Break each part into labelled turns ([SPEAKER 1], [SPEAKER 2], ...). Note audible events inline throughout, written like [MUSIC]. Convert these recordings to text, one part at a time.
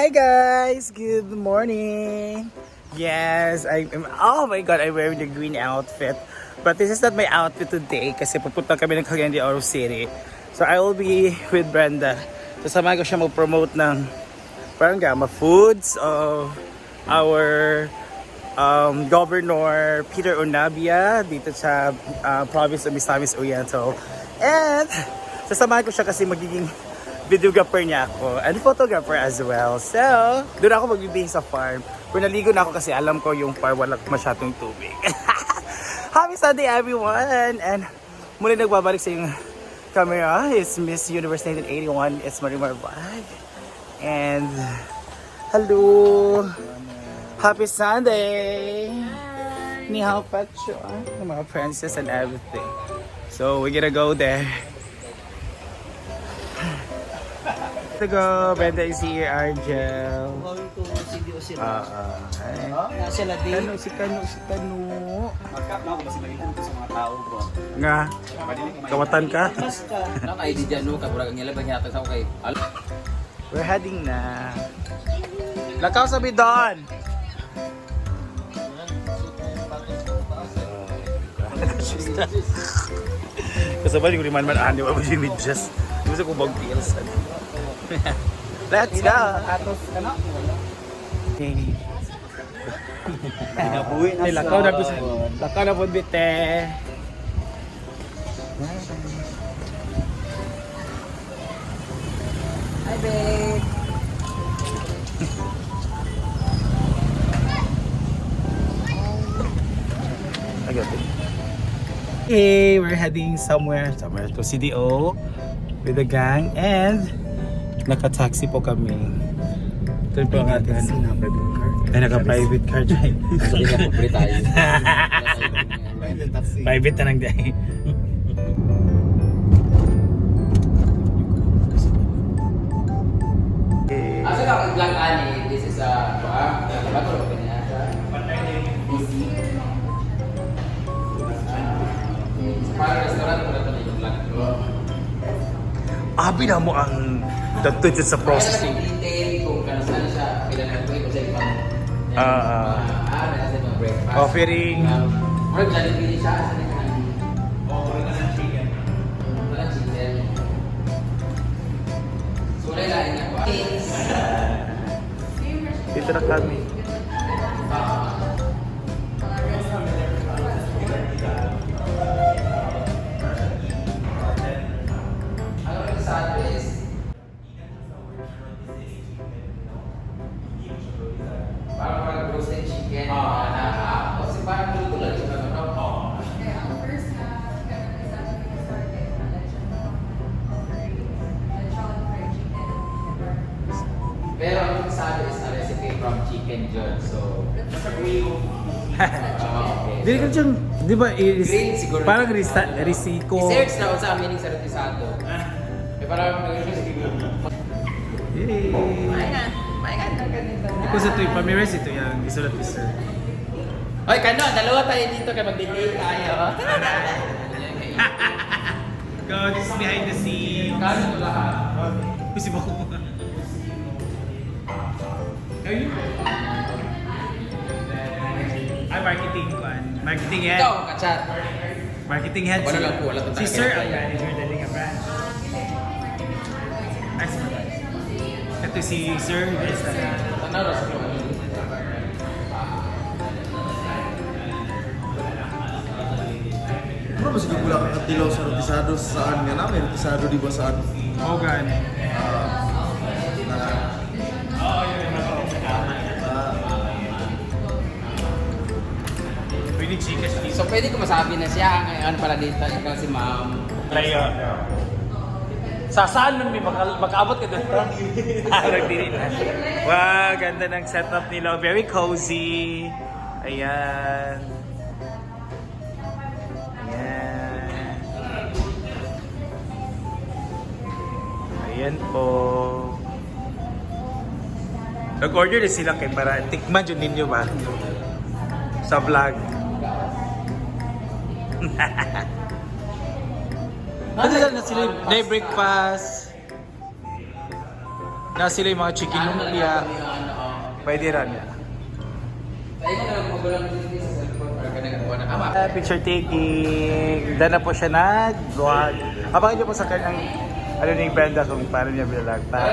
[SPEAKER 1] Hi guys, good morning. Yes, I'm oh my god, I'm wearing the green outfit. But this is not my outfit today kasi pupunta kami ng Cagayan de Oro City. So I will be with Brenda. Sasamahan ko siya mag-promote ng parang gama foods of our um, Governor Peter Onabia dito sa uh, province of Misamis Oriental. And sasamahan ko siya kasi magiging videographer niya ako and photographer as well. So, doon ako magbibihis sa farm. Kung naligo na ako kasi alam ko yung farm wala masyadong tubig. [LAUGHS] Happy Sunday everyone! And muli nagbabalik sa yung camera is Miss Universe 1981. It's Marimar Vlog. And hello! Happy Sunday! Ni hao pacho, ah, mga princess and everything. So, we're gonna go there. To go. Brenda is here, Argel.
[SPEAKER 2] Going to CDO sila.
[SPEAKER 1] Ah, ah. ay.
[SPEAKER 2] Nasa Ladi.
[SPEAKER 1] Kano, si Kano, si Kano.
[SPEAKER 3] Magkap na ako kasi malitan ko sa mga tao bro.
[SPEAKER 1] Nga, kawatan ka?
[SPEAKER 2] Mas ka.
[SPEAKER 3] Naka ID dyan no, kaburag ang ilaban yata sa kay.
[SPEAKER 1] We're heading na. Lakaw sa bidon! Kasabay ko rin man ani wa ba si Midjas. Gusto ko bag pills. [LAUGHS] Let's go.
[SPEAKER 2] Atos ka na.
[SPEAKER 1] Okay.
[SPEAKER 2] Nabuhi
[SPEAKER 1] Ay, lakaw na po sa... Lakaw na po bite.
[SPEAKER 2] Hi, babe.
[SPEAKER 1] I got it. Okay, we're heading somewhere, somewhere to CDO with the gang and naka-taxi po kami. Ito po ang ating ay naka-private car drive.
[SPEAKER 3] Nga po tayo. [LAUGHS]
[SPEAKER 1] private na lang dahil.
[SPEAKER 3] Asa ka ang vlog ani? This is a ah, bago ro kanya sa. Busy. Para restaurant na to yung vlog.
[SPEAKER 1] Abi na mo ang dagtod sa processing.
[SPEAKER 3] Processing detail kung kano saan Chicken John. So, ah, okay.
[SPEAKER 1] Dili ka dyan, di ba, is,
[SPEAKER 3] Green siguro.
[SPEAKER 1] parang risa, risiko.
[SPEAKER 3] I-search na kung sa amin yung sa retisado. Eh, parang nag-recipe.
[SPEAKER 1] Yay!
[SPEAKER 4] Maingan, maingan na ganito na.
[SPEAKER 1] Kung sa tuwing pamiris, ito yung isulat ni sir.
[SPEAKER 3] Hoy, kano, dalawa tayo dito kaya mag-date tayo.
[SPEAKER 1] Go, this is behind the scene.
[SPEAKER 3] Kano lahat?
[SPEAKER 1] Kasi ba ko Ayun. Ay, marketing ko. Marketing head.
[SPEAKER 3] Ikaw, kachat.
[SPEAKER 1] Marketing head.
[SPEAKER 3] Wala
[SPEAKER 1] si-
[SPEAKER 3] lang po, wala to
[SPEAKER 1] Si. Sir ang manager daling ang branch. Si Ito si Sir. Yes, uh,
[SPEAKER 3] Ano rin sa mga
[SPEAKER 5] Ano ba sige pula kay Abdilaw sa Rotisado saan nga na? May Rotisado di ba saan?
[SPEAKER 1] Hogan. Pwede chikas dito.
[SPEAKER 3] So, pwede ko masabi na siya ang ano pala dito, ikaw si ma'am.
[SPEAKER 1] Layo. Sa saan nun may maka, makaabot ka doon? [LAUGHS] ah, nagdiri na. Wow, ganda ng setup nila. Very cozy. Ayan. Ayan. Ayan po. Nag-order na sila kay para tikman yun ninyo ba? Sa vlog. [LAUGHS] Ano na sila? Day breakfast. Na sila yung mga chicken lumpia. Pwede rin
[SPEAKER 3] na cellphone para ka nagawa na ama.
[SPEAKER 1] Uh, picture taking. Doon na po siya nag-vlog. Abangan niyo po sa kanyang ano ni Brenda kung paano niya vlog.
[SPEAKER 3] Para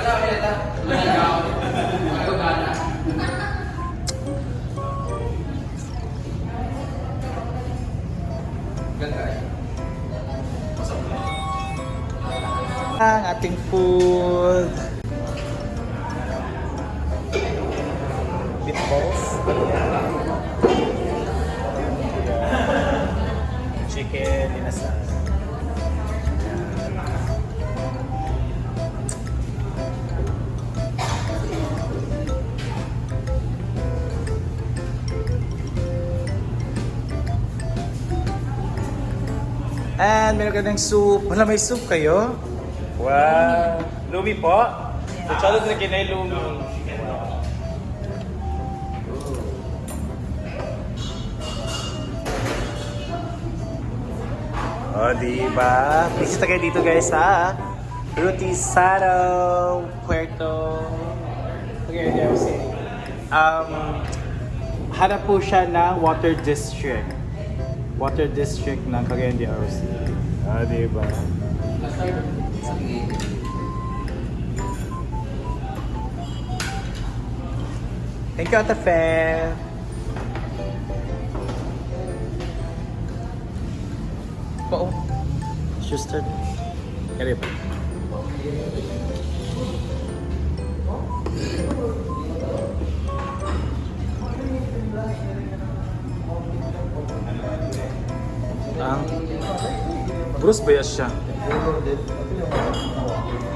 [SPEAKER 1] Ang ating food. Meatballs. Chicken inasal. Meron ka ng soup. Wala, may soup kayo? Wow. Lumi po? So, chalo na kinay lumi. O, oh, diba? Bisita kayo dito guys sa Rutisaro, Puerto Cagayan City. Um, harap po siya ng water district. Water district ng Cagayan de Oro City. Ah, diba?
[SPEAKER 3] Sige.
[SPEAKER 1] Thank you, Ate Fe. Oo. Schuster. Kaya ba? Ang Bruce Bayas siya.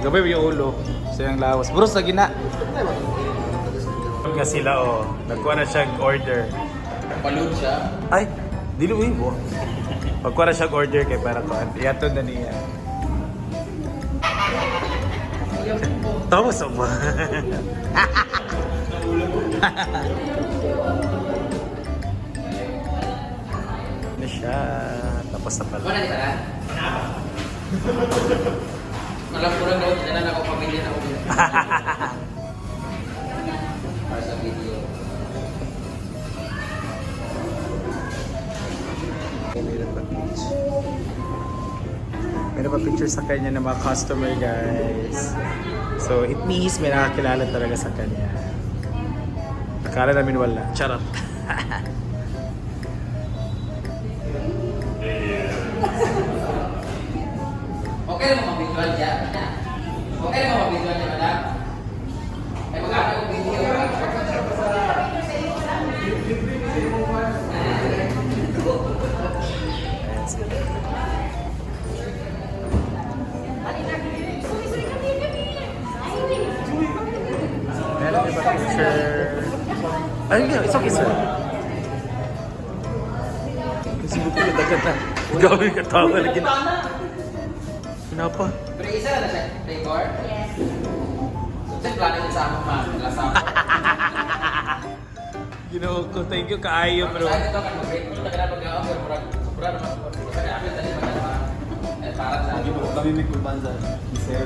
[SPEAKER 1] Gabay yung ulo. Siya yung lawas. Bruce, lagi na. Nga sila oh, nagkuha na siya order.
[SPEAKER 3] Palud siya.
[SPEAKER 1] Ay, dili mo mo. Pagkuha na siya order kay para ko. Iyato na niya. Tawa sa mo. [LAUGHS] na siya. Tapos na pala.
[SPEAKER 3] Di sana? [LAUGHS] Alam ko lang daw, tinanan ako pamilya na ako. Para video.
[SPEAKER 1] Meron pa picture. Sa kanya ng mga customer guys. So it means may nakakilala talaga sa kanya. Akala namin wala. Charot.
[SPEAKER 3] Okay [LAUGHS] na mga visual dyan. Okay na mga visual dyan, madam. Ay, mag-aano yung video.
[SPEAKER 1] Meron pa picture. Ayun nga, it's okay sir. Kasi buko na dagat na. Gawin ka tawa lagi na. Pinapa.
[SPEAKER 3] Pero isa na siya, flavor? Yes. So, check plano niya sa among mga lasa.
[SPEAKER 1] Ginoo ko, thank you kaayo bro.
[SPEAKER 3] Sa ito kan mag-break mo na pag-aon pero murag sobra naman po. Kasi tadi pa naman. Eh para sa
[SPEAKER 5] Kami may kulbanza. Sir.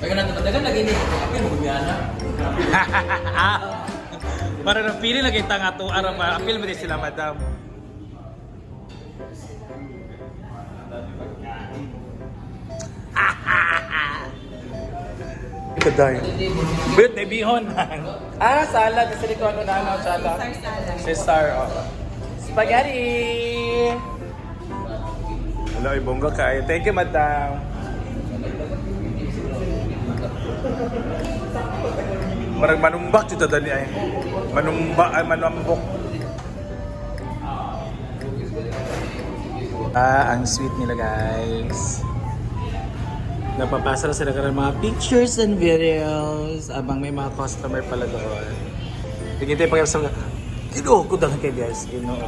[SPEAKER 3] Kaya na dagan lagi ni apil mo gumiyana.
[SPEAKER 1] Para na pili lagi tanga to ara pa apil mo sila madam. Kaday. Bet na bihon. [LAUGHS] ah, salad sa likod ano na ano salad. Cesar oh. Spaghetti. Hello, ibongga kayo. Thank you, madam. Marag manumbak dito dali ay. Manumba ay manumbok. Ah, ang sweet nila guys. Napapasa na sila ka ng mga pictures and videos abang may mga customer pala doon. Tingin tayo pag sa Ginoo ko dahil kay guys. Ginoo.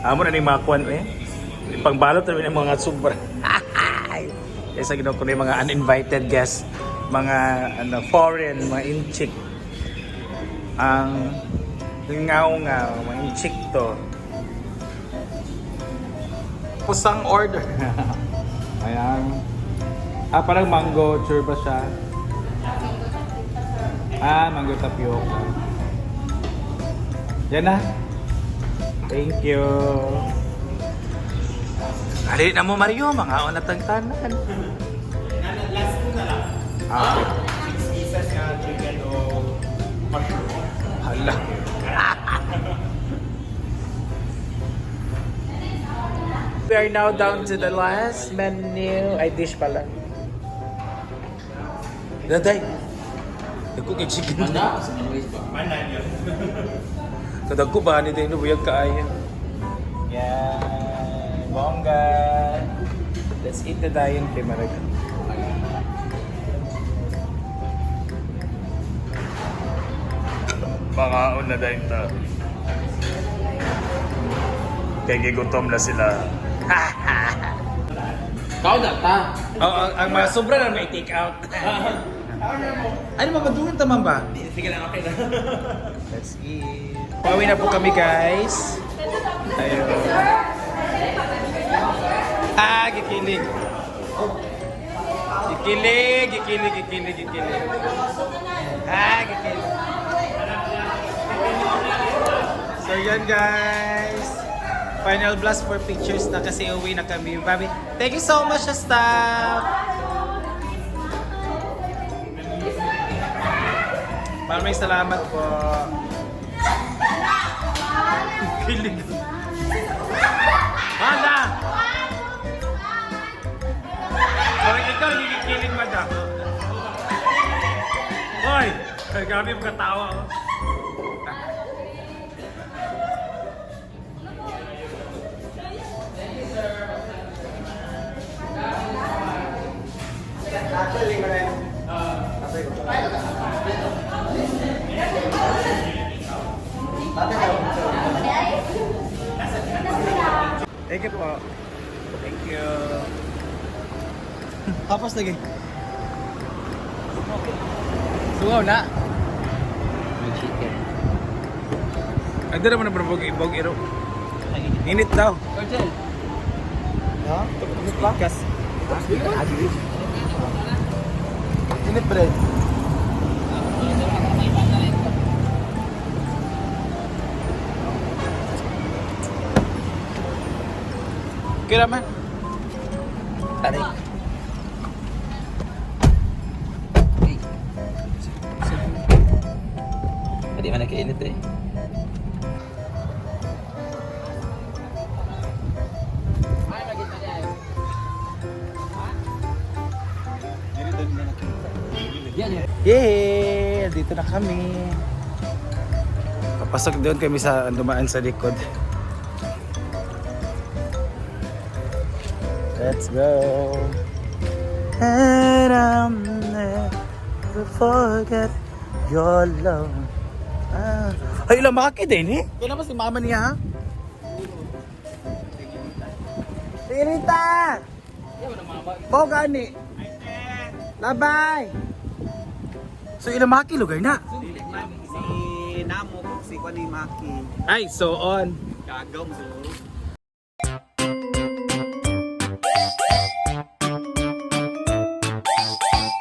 [SPEAKER 1] Amo na ni mga kwan eh. Pangbalot na ng mga sobra. [LAUGHS] Kaysa ginoo yung mga uninvited guests. Mga ano, foreign, mga inchik. Ang ngaw-ngaw, mga inchik to. Pusang order. [LAUGHS] Ayan. Ah, parang mango churba siya. Ah, mango tapioca. Yan na. Thank you. Ali na mo Mario, mga onatang tanan.
[SPEAKER 5] Last ko na lang.
[SPEAKER 1] Ah,
[SPEAKER 5] Six nga chicken o mushroom.
[SPEAKER 1] hala. [LAUGHS] We are now down to the last menu. Ay, dish pala. Daday. Ako kay chicken.
[SPEAKER 3] Manda, sa English ba?
[SPEAKER 5] Manan yun.
[SPEAKER 1] Kadag ko ba ni tayo buyag kaayan? Yan. Bongga. Let's eat the dayon kay Maraga. Mga una dayon ta. Kaya gigutom na sila.
[SPEAKER 3] Kau data.
[SPEAKER 1] Oh, ang, ang mga sobra na may take out. [LAUGHS] ano ba, madungan taman ba?
[SPEAKER 5] Sige lang, okay na. [LAUGHS]
[SPEAKER 1] Let's eat. Pauwi na po kami guys. Ayun. Ah, gikilig. Gikilig, gikilig, gikilig, gikilig. Ah, gikilig. So yan guys. Final blast for pictures na kasi uwi na kami. Babi, thank you so much sa staff. Maraming salamat po. Kilig. Manda! Parang ikaw, nagigiling manda. Hoy! Grabe yung katawa. oh. Thank you po. Thank you. Tapos lagi. Sugaw na.
[SPEAKER 3] May chicken.
[SPEAKER 1] Ang dara mo na barbog ibog iro. Init daw.
[SPEAKER 3] Virgil.
[SPEAKER 1] Ha? Init ba? Kas. Init bread. Kira man. Tarik.
[SPEAKER 3] Hindi man nakainit eh.
[SPEAKER 1] Yay! Dito na kami. Papasok doon kami sa dumaan sa likod. Let's go. And I'll never forget your love. Ah. Ay, ilang makakit din eh. Kailan ba si mama niya ha? Tirita! Pau gani. Labay! So ilang mga lugar na?
[SPEAKER 2] Si Namo, si Kwani Maki.
[SPEAKER 1] Ay, so on.
[SPEAKER 2] Gagaw mo.